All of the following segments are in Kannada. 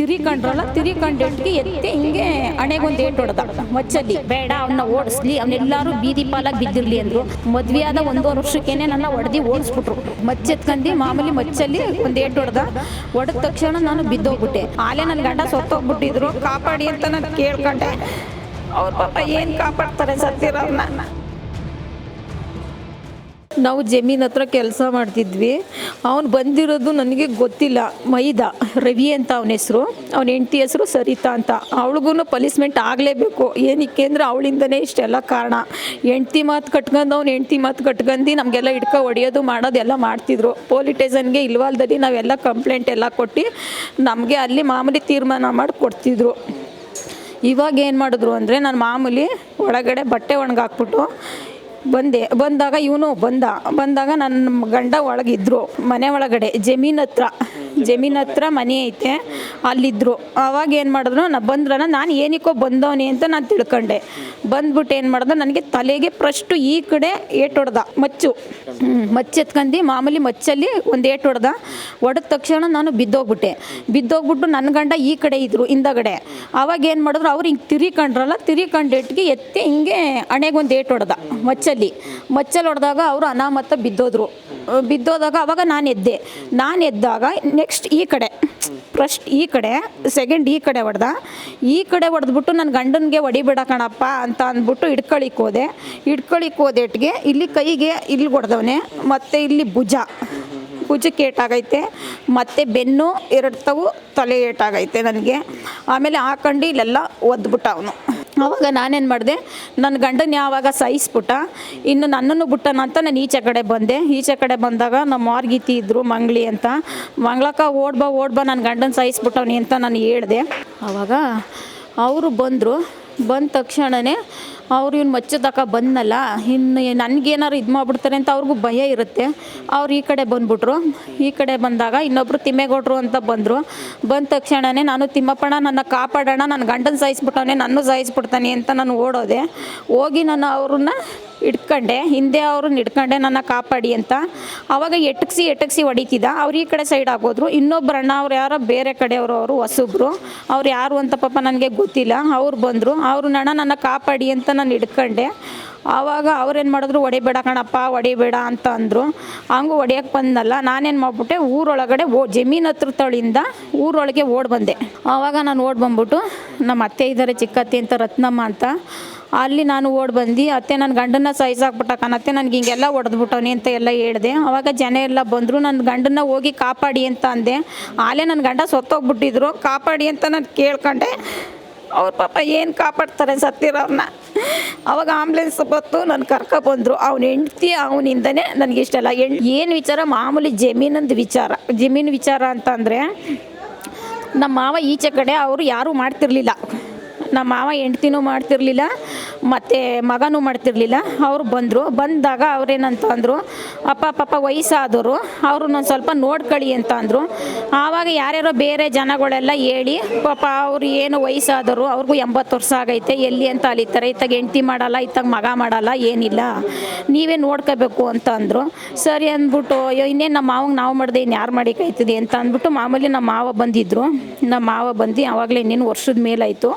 ತಿರಿಕೊಂಡ್ರಲ್ಲ ತಿರಿಕೊಂಡೇಟ್ಗೆ ಎತ್ತಿ ಹಿಂಗೆ ಹಣೆಗೊಂದು ಏಟು ಹೊಡೆದ. ಮಚ್ಚಲ್ಲಿ. ಬೇಡ ಅವನ್ನ ಓಡಿಸ್ಲಿ ಅವನ್ನೆಲ್ಲರೂ ಬೀದಿ ಪಾಲಾಗಿ ಬಿದ್ದಿರ್ಲಿ ಅಂದ್ರು. ಮದ್ವೆ ಒಂದು ವರ್ಷಕ್ಕೇನೆ ನನ್ನ ಹೊಡೆದಿ ಓಡಿಸ್ಬಿಟ್ರು. ಮಚ್ಚೆತ್ಕಂಡು ಮಾಮೂಲಿ ಮಚ್ಚಲ್ಲಿ ಒಂದು ಏಟು ಹೊಡೆದ. ಹೊಡೆದ ತಕ್ಷಣ ನಾನು ಬಿದ್ದೋಗ್ಬಿಟ್ಟೆ. ಆಲೆ ನನ್ನ ಗಂಡ ಸೊತ್ತೋಗ್ಬಿಟ್ಟಿದ್ರು. ಕಾಪಾಡಿ ಅಂತ ನಾನು ಕೇಳ್ಕೊಂಡೆ. ಅವ್ರ ಪಾಪ ಏನು ಕಾಪಾಡ್ತಾರೆ ಸತ್ತಿರೋರ್ನ ನಾವು ಜಮೀನ್ ಹತ್ರ ಕೆಲಸ ಮಾಡ್ತಿದ್ವಿ. ಅವನು ಬಂದಿರೋದು ನನಗೆ ಗೊತ್ತಿಲ್ಲ. ಮೈದಾ, ರವಿ ಅಂತ ಅವನ ಹೆಸರು. ಅವನ ಹೆಂಡತಿ ಹೆಸರು ಸರಿತಾ ಅಂತ. ಅವಳಿಗೂ ಪಲಿಸ್ಮೆಂಟ್ ಆಗಲೇಬೇಕು. ಏನಕ್ಕೆ ಅಂದರೆ ಅವಳಿಂದನೇ ಇಷ್ಟೆಲ್ಲ ಕಾರಣ. ಹೆಂಡ್ತಿ ಮಾತು ಕಟ್ಕೊಂಡು ಅವ್ನು ಹೆಂಡ್ತಿ ಮಾತು ಕಟ್ಕೊಂಡು ನಮಗೆಲ್ಲ ಹಿಡ್ಕೊ ಹೊಡೆಯೋದು, ಮಾಡೋದೆಲ್ಲ ಮಾಡ್ತಿದ್ರು. ಪೊಲೀಸ್ ಸ್ಟೇಷನ್ಗೆ ಇಲ್ವಾಲ್ದಲ್ಲಿ ನಾವೆಲ್ಲ ಕಂಪ್ಲೇಂಟ್ ಎಲ್ಲ ಕೊಟ್ಟು ನಮಗೆ ಅಲ್ಲಿ ಮಾಮೂಲಿ ತೀರ್ಮಾನ ಮಾಡಿ ಕೊಡ್ತಿದ್ರು. ಇವಾಗ ಏನು ಮಾಡಿದ್ರು ಅಂದರೆ ನಾನು ಮಾಮೂಲಿ ಒಳಗಡೆ ಬಟ್ಟೆ ಒಣಗಾಕ್ಬಿಟ್ಟು ಬಂದೆ ಬಂದಾಗ ಇವನು ಬಂದ ಬಂದಾಗ ನನ್ನ ಗಂಡ ಒಳಗಿದ್ರು ಮನೆ ಒಳಗಡೆ ಜಮೀನ್ ಹತ್ರ. ಜಮೀನ್ ಹತ್ರ ಮನೆ ಐತೆ ಅಲ್ಲಿದ್ದರು ಅವಾಗ ಏನು ಮಾಡಿದ್ರು ನಾ ಬಂದ್ರನ ನಾನು ಏನಕ್ಕೋ ಬಂದವನಿ ಅಂತ ನಾನು ತಿಳ್ಕೊಂಡೆ. ಬಂದ್ಬಿಟ್ಟು ಏನು ಮಾಡ್ದೆ ನನಗೆ ತಲೆಗೆ ಫಸ್ಟು ಈ ಕಡೆ ಏಟ್ ಹೊಡ್ದ ಮಚ್ಚು. ಹ್ಮ್, ಮಚ್ಚು ಎತ್ಕಂಡು ಮಾಮೂಲಿ ಮಚ್ಚಲ್ಲಿ ಒಂದು ಏಟ್ ಹೊಡ್ದ. ಹೊಡೆದ ತಕ್ಷಣ ನಾನು ಬಿದ್ದೋಗ್ಬಿಟ್ಟೆ. ಬಿದ್ದೋಗ್ಬಿಟ್ಟು ನನ್ನ ಗಂಡ ಈ ಕಡೆ ಇದ್ರು ಹಿಂದಗಡೆ. ಅವಾಗ ಏನು ಮಾಡಿದ್ರು ಅವ್ರು ಹಿಂಗೆ ತಿರಿಕೊಂಡ್ರಲ್ಲ ತಿರಿಕೊಂಡೇಟ್ಗೆ ಎತ್ತಿ ಹಿಂಗೆ ಹಣೆಗೊಂದು ಏಟ್ ಹೊಡೆದ ಮಚ್ಚಲ್ಲಿ. ಮಚ್ಚಲ್ಲಿ ಹೊಡೆದಾಗ ಅವರು ಅನಾಮತ್ತ ಬಿದ್ದೋದ್ರು. ಬಿದ್ದೋದಾಗ ಅವಾಗ ನಾನು ಎದ್ದೆ. ನಾನು ಎದ್ದಾಗ ನೆಕ್ಸ್ಟ್ ಈ ಕಡೆ ಫಸ್ಟ್ ಈ ಕಡೆ ಸೆಕೆಂಡ್ ಈ ಕಡೆ ಹೊಡೆದ ಈ ಕಡೆ ಹೊಡೆದ್ಬಿಟ್ಟು ನನ್ನ ಗಂಡನಿಗೆ ಹೊಡಿಬೇಡ ಕಣಪ್ಪ ಅಂತ ಅಂದ್ಬಿಟ್ಟು ಹಿಡ್ಕೊಳಿಕ್ಕೆ ಹೋದೆ. ಹಿಡ್ಕೊಳಿಕ್ಕೆ ಹೋದೆಟ್ಗೆ ಇಲ್ಲಿ ಕೈಗೆ ಇಲ್ಲಿ ಹೊಡೆದವನೆ ಮತ್ತು ಇಲ್ಲಿ ಭುಜ. ಭುಜಕ್ಕೆ ಏಟಾಗೈತೆ ಮತ್ತು ಬೆನ್ನು ಎರಡು ತವು ತಲೆ ಏಟಾಗೈತೆ ನನಗೆ. ಆಮೇಲೆ ಹಾಕೊಂಡು ಇಲ್ಲೆಲ್ಲ ಒದ್ಬಿಟ್ಟ ಅವನು. ಅವಾಗ ನಾನೇನು ಮಾಡಿದೆ ನನ್ನ ಗಂಡನ ಯಾವಾಗ ಸಹಿಸ್ಬಿಟ್ಟ, ಇನ್ನು ನನ್ನನ್ನು ಬಿಟ್ಟನ ಅಂತ ನಾನು ಈಚೆ ಕಡೆ ಬಂದೆ. ಈಚೆ ಕಡೆ ಬಂದಾಗ ನಮ್ಮ ಮಾರ್ಗೀತಿ ಇದ್ದರು ಮಂಗ್ಳಿ ಅಂತ. ಮಂಗ್ಳಕ್ಕ ಓಡ್ಬಾ ಓಡ್ಬಾ ನನ್ನ ಗಂಡನ ಸಾಯಿಸ್ಬಿಟ್ಟವನಿ ಅಂತ ನಾನು ಹೇಳ್ದೆ. ಆವಾಗ ಅವರು ಬಂದರು. ಬಂದ ತಕ್ಷಣವೇ ಅವ್ರು ಇವ್ನು ಮಚ್ಚದಕ್ಕ ಬಂದನಲ್ಲ, ಇನ್ನು ನನಗೇನಾರು ಇದು ಮಾಡಿಬಿಡ್ತಾರೆ ಅಂತ ಅವ್ರಿಗೂ ಭಯ ಇರುತ್ತೆ. ಅವ್ರು ಈ ಕಡೆ ಬಂದ್ಬಿಟ್ರು. ಈ ಕಡೆ ಬಂದಾಗ ಇನ್ನೊಬ್ಬರು ತಿಮ್ಮೇಗೌಡರು ಅಂತ ಬಂದರು. ಬಂದ ತಕ್ಷಣವೇ ನಾನು, ತಿಮ್ಮಪ್ಪಣ್ಣ, ನನ್ನ ಕಾಪಾಡೋಣ ನನ್ನ ಗಂಡನ ಸಾಯಿಸ್ಬಿಟ್ಟವನೆ, ನನ್ನ ಸಾಯಿಸ್ಬಿಡ್ತಾನೆ ಅಂತ ನಾನು ಓಡೋದೆ. ಹೋಗಿ ನಾನು ಅವ್ರನ್ನ ಹಿಡ್ಕೊಂಡೆ. ಹಿಂದೆ ಅವ್ರನ್ನ ಹಿಡ್ಕೊಂಡೆ ನನ್ನ ಕಾಪಾಡಿ ಅಂತ. ಅವಾಗ ಎಟಕ್ಸಿ ಎಟಕ್ಸಿ ಹೊಡಿತಿದ್ದ. ಅವ್ರು ಈ ಕಡೆ ಸೈಡ್ ಆಗೋದ್ರು ಇನ್ನೊಬ್ರು ಅಣ್ಣ ಅವ್ರು ಯಾರೋ ಬೇರೆ ಕಡೆಯವರು, ಅವರು ಹೊಸಬ್ರು. ಅವ್ರು ಯಾರು ಅಂತ ಪಾಪ ನನಗೆ ಗೊತ್ತಿಲ್ಲ. ಅವ್ರು ಬಂದರು. ಅವ್ರನ್ನ ನನ್ನ ಕಾಪಾಡಿ ಅಂತ ನಾನು ಹಿಡ್ಕೊಂಡೆ. ಆವಾಗ ಅವ್ರೇನು ಮಾಡಿದ್ರು ಹೊಡಿಬೇಡ ಕಣಪ್ಪ ಹೊಡಿಬೇಡ ಅಂತ ಅಂದರು. ಹಂಗೂ ಹೊಡಿಯೋಕ್ಕೆ ಬಂದಲ್ಲ ನಾನೇನು ಮಾಡ್ಬಿಟ್ಟೆ, ಊರೊಳಗಡೆ ಓ, ಜಮೀನ್ ಹತ್ರ ತಳಿಂದ ಊರೊಳಗೆ ಓಡಿ ಬಂದೆ. ಆವಾಗ ನಾನು ಓಡಿ ಬಂದ್ಬಿಟ್ಟು, ನಮ್ಮ ಅತ್ತೆ ಇದ್ದಾರೆ ಚಿಕ್ಕತ್ತೆ ಅಂತ ರತ್ನಮ್ಮ ಅಂತ. ಅಲ್ಲಿ ನಾನು ಓಡಿ ಬಂದು ಅತ್ತೆ ನನ್ನ ಗಂಡನ್ನ ಸಹಿಸಾಕಬಿಟ್ಟ ಕಣ, ಅತ್ತೆ ನನಗೆ ಹಿಂಗೆಲ್ಲ ಹೊಡೆದ್ಬಿಟ್ಟವನಿ ಅಂತ ಎಲ್ಲ ಹೇಳಿದೆ. ಆವಾಗ ಜನ ಎಲ್ಲ ಬಂದರು ನನ್ನ ಗಂಡನ್ನ ಹೋಗಿ ಕಾಪಾಡಿ ಅಂತ ಅಂದೆ. ಆಲೇ ನನ್ನ ಗಂಡ ಸೊತ್ತೋಗ್ಬಿಟ್ಟಿದ್ರು. ಕಾಪಾಡಿ ಅಂತ ನಾನು ಕೇಳ್ಕೊಂಡೆ. ಅವ್ರ ಪಾಪ ಏನು ಕಾಪಾಡ್ತಾರೆ ಸತ್ತಿರೋರನ್ನ ಅವಾಗ ಆಂಬ್ಲೆನ್ಸ್ ಬತ್ತು ನನ್ನ ಕರ್ಕ ಬಂದರು. ಅವ್ನ ಹೆಂಡ್ತಿ ಅವನಿಂದನೇ ನನಗೆ ಇಷ್ಟಲ್ಲ ಹೆಣ್ ಏನು ವಿಚಾರ? ಮಾಮೂಲಿ ಜಮೀನಂದು ವಿಚಾರ. ಜಮೀನು ವಿಚಾರ ಅಂತಂದರೆ ನಮ್ಮ ಮಾವ ಈಚೆ ಕಡೆ ಅವರು ಯಾರೂ ಮಾಡ್ತಿರ್ಲಿಲ್ಲ. ನಮ್ಮ ಮಾವ ಹೆಂಡ್ತಿನೂ ಮಾಡ್ತಿರ್ಲಿಲ್ಲ, ಮತ್ತು ಮಗನೂ ಮಾಡ್ತಿರ್ಲಿಲ್ಲ. ಅವರು ಬಂದರು. ಬಂದಾಗ ಅವ್ರೇನಂತ ಅಂದರು, ಅಪ್ಪ, ಪಾಪ ವಯಸ್ಸಾದವರು ಅವ್ರನ್ನ ಸ್ವಲ್ಪ ನೋಡ್ಕೊಳ್ಳಿ ಅಂತ ಅಂದರು. ಆವಾಗ ಯಾರ್ಯಾರೋ ಬೇರೆ ಜನಗಳೆಲ್ಲ ಹೇಳಿ, ಪಾಪ ಅವರು ಏನು ವಯಸ್ಸಾದವರು ಅವ್ರಿಗೂ ಎಂಬತ್ತು ವರ್ಷ ಆಗೈತೆ, ಎಲ್ಲಿ ಅಂತ ಅಲಿತಾರೆ. ಇತ್ತಾಗ ಹೆಂಡ್ತಿ ಮಾಡಲ್ಲ, ಇತ್ತಾಗ ಮಗ ಮಾಡಲ್ಲ, ಏನಿಲ್ಲ. ನೀವೇ ನೋಡ್ಕೋಬೇಕು ಅಂತ ಅಂದರು. ಸರಿ ಅಂದ್ಬಿಟ್ಟು, ಅಯ್ಯೋ, ಇನ್ನೇನು ನಮ್ಮ ಮಾವಂಗೆ ನಾವು ಮಾಡಿದೆ ಇನ್ನು ಯಾರು ಮಾಡಿಕಾಯ್ತದೆ ಅಂತ ಅಂದ್ಬಿಟ್ಟು ಮಾಮೂಲಿ ನಮ್ಮ ಮಾವ ಬಂದಿದ್ದರು ನಮ್ಮ ಮಾವ ಬಂದು ಆವಾಗಲೇ ಇನ್ನೇನು ವರ್ಷದ ಮೇಲಾಯಿತು.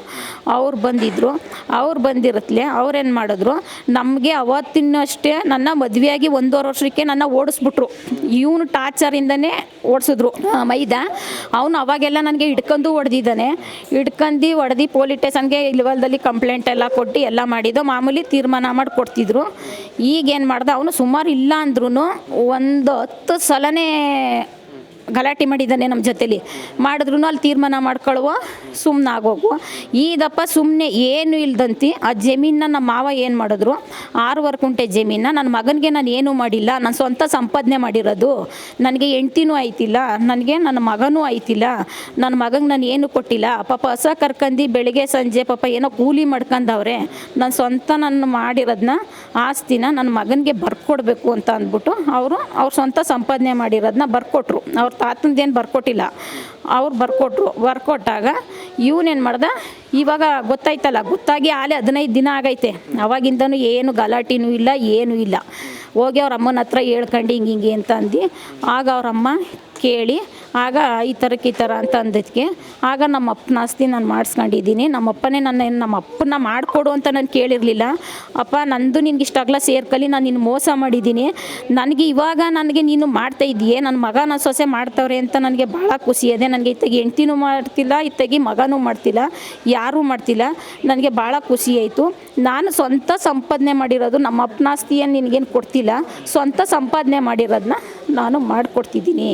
ಅವ್ರು ಬಂದಿದ್ರು, ಅವ್ರು ಬಂದಿರತ್ಲೆ, ಅವ್ರೇನು ಮಾಡಿದ್ರು, ನಮಗೆ ಅವತ್ತಿನಷ್ಟೇ ನನ್ನ ಮದುವೆಯಾಗಿ ಒಂದೂವರೆ ವರ್ಷಕ್ಕೆ ನನ್ನ ಓಡಿಸ್ಬಿಟ್ರು. ಇವನು ಟಾರ್ಚರಿಂದನೇ ಓಡಿಸಿದ್ರು. ಮೈದಾ, ಅವನು ಅವಾಗೆಲ್ಲ ನನಗೆ ಹಿಡ್ಕೊಂಡು ಹೊಡೆದಿದ್ದಾನೆ. ಹಿಡ್ಕಂದು ಹೊಡೆದು ಪೊಲೀಸ್ ಸ್ಟೇಷನ್ಗೆ ಇಲ್ವಲ್ದಲ್ಲಿ ಕಂಪ್ಲೇಂಟ್ ಎಲ್ಲ ಕೊಟ್ಟು ಎಲ್ಲ ಮಾಡಿದ್ದು, ಮಾಮೂಲಿ ತೀರ್ಮಾನ ಮಾಡಿ ಕೊಡ್ತಿದ್ರು. ಈಗೇನು ಮಾಡ್ದೆ, ಅವನು ಸುಮಾರು ಇಲ್ಲ ಅಂದ್ರೂ ಒಂದು ಹತ್ತು ಸಲನೇ ಗಲಾಟೆ ಮಾಡಿದ್ದಾನೆ ನಮ್ಮ ಜೊತೆಲಿ. ಮಾಡಿದ್ರು ಅಲ್ಲಿ ತೀರ್ಮಾನ ಮಾಡ್ಕೊಳ್ಳುವ ಸುಮ್ಮನೆ ಆಗೋಗು. ಈದಪ್ಪ ಸುಮ್ಮನೆ ಏನು ಇಲ್ದಂತಿ, ಆ ಜಮೀನ ನಮ್ಮ ಮಾವ ಏನು ಮಾಡಿದ್ರು? ಆರೂವರೆ ಕುಂಟೆ ಜಮೀನ ನನ್ನ ಮಗನಿಗೆ ನಾನು ಏನೂ ಮಾಡಿಲ್ಲ ನಾನು ಸ್ವಂತ ಸಂಪಾದನೆ ಮಾಡಿರೋದು. ನನಗೆ ಹೆಂಡ್ತಿನೂ ಆಯ್ತಿಲ್ಲ, ನನಗೆ ನನ್ನ ಮಗನೂ ಆಯ್ತಿಲ್ಲ, ನನ್ನ ಮಗನಿಗೆ ನಾನು ಏನು ಕೊಟ್ಟಿಲ್ಲ. ಪಾಪ ಹೊಸ ಕರ್ಕಂದು ಬೆಳಗ್ಗೆ ಸಂಜೆ ಪಾಪ ಏನೋ ಕೂಲಿ ಮಾಡ್ಕೊಂಡವ್ರೆ ನಾನು ಸ್ವಂತ ನಾನು ಮಾಡಿರೋದನ್ನ ಆಸ್ತಿನ ನನ್ನ ಮಗನಿಗೆ ಬರ್ಕೊಡ್ಬೇಕು ಅಂತ ಅಂದ್ಬಿಟ್ಟು ಅವರು ಅವ್ರ ಸ್ವಂತ ಸಂಪಾದನೆ ಮಾಡಿರೋದನ್ನ ಬರ್ಕೊಟ್ರು. ಅವ್ರ ತಾತಂದೇನು ಬರ್ಕೊಟ್ಟಿಲ್ಲ. ಅವ್ರು ಬರ್ಕೊಟ್ರು, ಬರ್ಕೊಟ್ಟಾಗ ಇವನೇನು ಮಾಡ್ದ? ಇವಾಗ ಗೊತ್ತಾಯ್ತಲ್ಲ, ಗೊತ್ತಾಗಿ ಆಲೆ ಹದಿನೈದು ದಿನ ಆಗೈತೆ. ಅವಾಗಿಂದನೂ ಏನು ಗಲಾಟಿನೂ ಇಲ್ಲ, ಏನೂ ಇಲ್ಲ. ಹೋಗಿ ಅವ್ರ ಅಮ್ಮನ ಹತ್ರ ಹೇಳ್ಕಂಡು ಹಿಂಗೆ ಹಿಂಗೆ ಅಂತ ಅಂದು. ಆಗ ಅವ್ರ ಅಮ್ಮ ಕೇಳಿ ಆಗ ಈ ಥರಕ್ಕೆ ಈ ಥರ ಅಂತ ಅಂದಿದ್ದಕ್ಕೆ ಆಗ ನಮ್ಮ ಅಪ್ಪನ ಆಸ್ತಿ ನಾನು ಮಾಡಿಸ್ಕೊಂಡಿದ್ದೀನಿ. ನಮ್ಮ ಅಪ್ಪನೇ ನನ್ನ ನಮ್ಮ ಅಪ್ಪನ ಮಾಡಿಕೊಡು ಅಂತ ನಾನು ಕೇಳಿರಲಿಲ್ಲ. ಅಪ್ಪ, ನಂದು ನಿನ್ಗೆ ಇಷ್ಟಾಗಲ ಸೇರ್ಕಲಿ, ನಾನು ನಿನ್ನ ಮೋಸ ಮಾಡಿದ್ದೀನಿ. ನನಗೆ ಇವಾಗ ನನಗೆ ನೀನು ಮಾಡ್ತಾ ಇದೆಯೇ ನನ್ನ ಮಗ ನನ್ನ ಸೊಸೆ ಮಾಡ್ತವ್ರೆ ಅಂತ ನನಗೆ ಭಾಳ ಖುಷಿ ಇದೆ. ನನಗೆ ಇತ್ತಾಗಿ ಹೆಂಡ್ತಿನೂ ಮಾಡ್ತಿಲ್ಲ, ಇತ್ತಾಗಿ ಮಗನೂ ಮಾಡ್ತಿಲ್ಲ, ಯಾರೂ ಮಾಡ್ತಿಲ್ಲ. ನನಗೆ ಭಾಳ ಖುಷಿ ಆಯಿತು. ನಾನು ಸ್ವಂತ ಸಂಪಾದನೆ ಮಾಡಿರೋದು ನಮ್ಮ ಅಪ್ಪನ ಆಸ್ತಿಯನ್ನು ನಿನಗೇನು ಕೊಡ್ತಿಲ್ಲ. ಸ್ವಂತ ಸಂಪಾದನೆ ಮಾಡಿರೋದನ್ನ ನಾನು ಮಾಡಿಕೊಡ್ತಿದ್ದೀನಿ.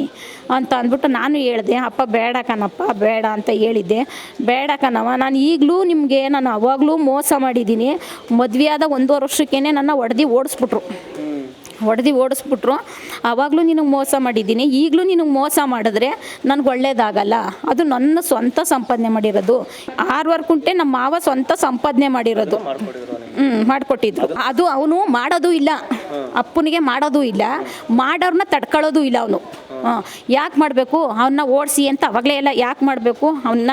ಅಂತ ಅಂದ್ಬಿಟ್ಟು ನಾನು ಹೇಳಿದೆ, ಅಪ್ಪ, ಬೇಡ ಕಣಪ್ಪ, ಬೇಡ ಅಂತ ಹೇಳಿದ್ದೆ. ಬೇಡ ಕಣವ ನಾನು ಈಗಲೂ ನಿಮಗೆ ನಾನು ಅವಾಗಲೂ ಮೋಸ ಮಾಡಿದ್ದೀನಿ. ಮದುವೆಯಾದ ಒಂದೂವರೆ ವರ್ಷಕ್ಕೇ ನನ್ನ ಒಡೆದು ಓಡಿಸ್ಬಿಟ್ರು. ಹೊಡೆದು ಓಡಿಸ್ಬಿಟ್ರು. ಆವಾಗಲೂ ನಿನಗೆ ಮೋಸ ಮಾಡಿದ್ದೀನಿ. ಈಗಲೂ ನಿನಗೆ ಮೋಸ ಮಾಡಿದ್ರೆ ನನಗೆ ಒಳ್ಳೇದಾಗಲ್ಲ. ಅದು ನನ್ನ ಸ್ವಂತ ಸಂಪಾದನೆ ಮಾಡಿರೋದು. ಆರೂವರೆ ಕುಂಟೆ ನಮ್ಮ ಮಾವ ಸ್ವಂತ ಸಂಪಾದನೆ ಮಾಡಿರೋದು. ಹ್ಞೂ ಮಾಡಿಕೊಟ್ಟಿದ್ರು. ಅದು ಅವನು ಮಾಡೋದು ಇಲ್ಲ. ಅಪ್ಪನಿಗೆ ಮಾಡೋದು ಇಲ್ಲ. ಮಾಡೋರ್ನ ತಡ್ಕೊಳ್ಳೋದು ಇಲ್ಲ ಅವನು. ಯಾಕೆ ಮಾಡಬೇಕು? ಅವನ್ನ ಓಡಿಸಿ ಅಂತ ಅವಾಗಲೇ ಎಲ್ಲ ಯಾಕೆ ಮಾಡಬೇಕು? ಅವನ್ನ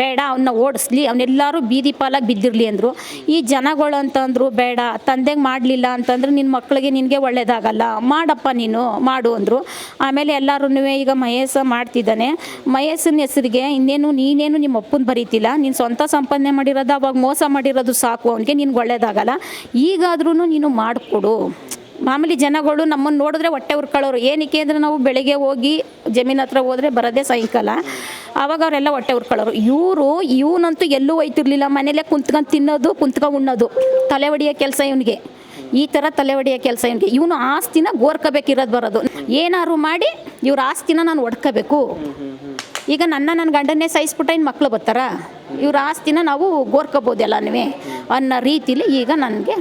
ಬೇಡ ಅವನ್ನ ಓಡಿಸ್ಲಿ ಅವನ್ನೆಲ್ಲರೂ ಬೀದಿ ಪಾಲಾಗಿ ಬಿದ್ದಿರಲಿ ಅಂದರು. ಈ ಜನಗಳು ಅಂತಂದರು, ಬೇಡ, ತಂದೆಗೆ ಮಾಡಲಿಲ್ಲ ಅಂತಂದ್ರೆ ನಿನ್ನ ಮಕ್ಕಳಿಗೆ ನಿನಗೆ ಒಳ್ಳೇದಾಗಲ್ಲ, ಮಾಡಪ್ಪ ನೀನು, ಮಾಡು ಅಂದರು. ಆಮೇಲೆ ಎಲ್ಲರೂ ಈಗ ಮಹೇಶ ಮಾಡ್ತಿದ್ದಾನೆ. ಮಹೇಶನ ಹೆಸರಿಗೆ ಇನ್ನೇನು ನೀನೇನು ನಿಮ್ಮ ಅಪ್ಪನ ಬರೀತಿಲ್ಲ, ನೀನು ಸ್ವಂತ ಸಂಪಾದನೆ ಮಾಡಿರೋದು, ಅವಾಗ ಮೋಸ ಮಾಡಿರೋದು ಸಾಕು, ಅವನಿಗೆ ನಿನ್ಗೆ ಒಳ್ಳೇದಾಗಲ್ಲ. ಈಗಾದ್ರೂ ನೀನು ಮಾಡಿಕೊಡು. ಮಾಮೂಲಿ ಜನಗಳು ನಮ್ಮನ್ನು ನೋಡಿದ್ರೆ ಹೊಟ್ಟೆ ಉರ್ಕೊಳ್ಳೋರು ಏನಕ್ಕೆ ಅಂದರೆ ನಾವು ಬೆಳಿಗ್ಗೆ ಹೋಗಿ ಜಮೀನ್ ಹತ್ರ ಹೋದರೆ ಬರೋದೇ ಸಾಯಂಕಾಲ. ಆವಾಗ ಅವರೆಲ್ಲ ಹೊಟ್ಟೆ ಉರ್ಕೊಳ್ಳೋರು ಇವರು, ಇವನಂತೂ ಎಲ್ಲೂ ಹೋಯ್ತಿರ್ಲಿಲ್ಲ. ಮನೇಲೆ ಕುಂತ್ಕೊಂಡು ತಿನ್ನೋದು, ಕುಂತ್ಕೊಂಡು ಉಣ್ಣೋದು. ತಲೆ ಹೊಡಿಯೋ ಕೆಲಸ ಇವನಿಗೆ. ಈ ಥರ ತಲೆ ಒಡೆಯೋ ಕೆಲಸ ಇವನಿಗೆ. ಇವನು ಆಸ್ತಿನ ಗೋರ್ಕೋಬೇಕಿರೋದು ಬರೋದು. ಏನಾದ್ರು ಮಾಡಿ ಇವ್ರ ಆಸ್ತಿನ ನಾನು ಹೊಡ್ಕೋಬೇಕು ಈಗ ನನ್ನ ನನ್ನ ಗಂಡನ್ನೇ ಸಹಿಸ್ಬಿಟ್ಟ ಇನ್ನು ಮಕ್ಕಳು ಬರ್ತಾರ? ಇವ್ರ ಆಸ್ತಿನ ನಾವು ಗೋರ್ಕೋಬೋದು ಎಲ್ಲನೂ ಅನ್ನೋ ರೀತಿಲಿ ಈಗ ನನಗೆ